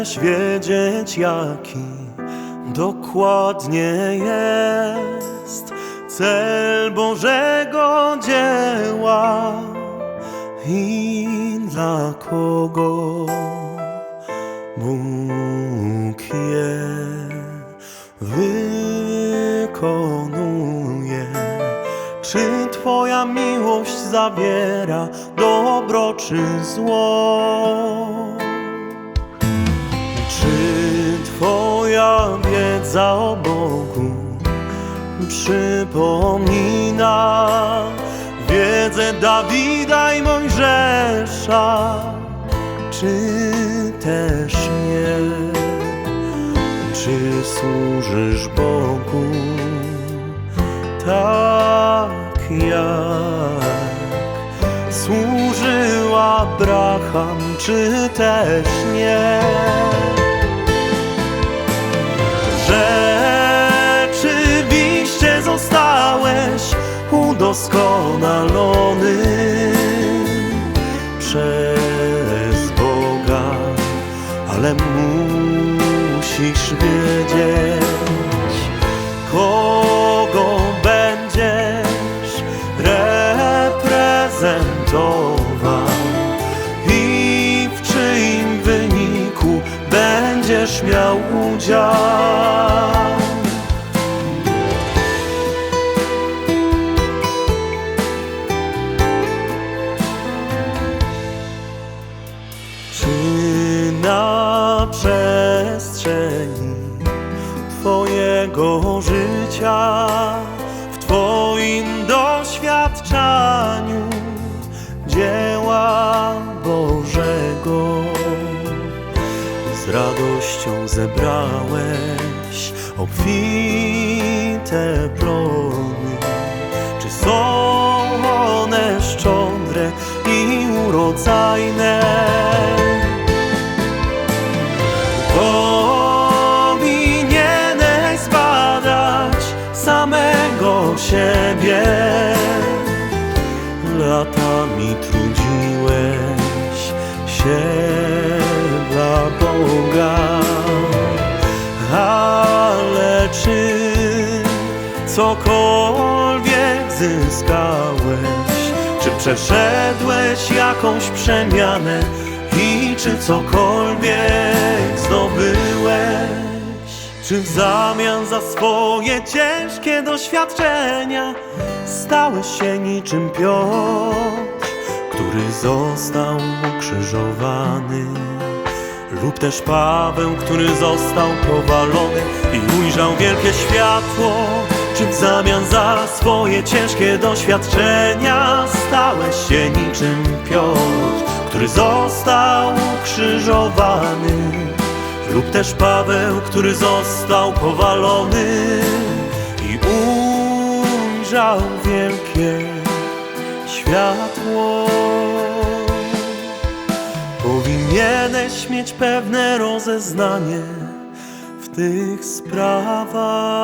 Powinieneś wiedzieć, jaki dokładnie jest cel Bożego dzieła i dla kogo Bóg je wykonuje. Czy Twoja miłość zawiera dobro czy zło? Czy Twoja wiedza o Bogu przypomina wiedzę Dawida i Mojżesza? Czy też nie? Czy służysz Bogu tak jak służył Abraham, czy też nie? Udoskonalony przez Boga, ale musisz wiedzieć, kogo będziesz reprezentował i w czyim wyniku będziesz miał udział. Przestrzeni Twojego życia, w Twoim doświadczaniu dzieła Bożego z radością zebrałeś obfite plony? Czy są one szczodre i urodzajne? Siebie. Latami trudziłeś się dla Boga, ale czy cokolwiek zyskałeś? Czy przeszedłeś jakąś przemianę i czy cokolwiek? Czy w zamian za swoje ciężkie doświadczenia stałeś się niczym Piotr, który został ukrzyżowany? Lub też Paweł, który został powalony i ujrzał wielkie światło. Czy w zamian za swoje ciężkie doświadczenia stałeś się niczym Piotr, który został ukrzyżowany? Lub też Paweł, który został powalony i ujrzał wielkie światło. Powinieneś mieć pewne rozeznanie w tych sprawach.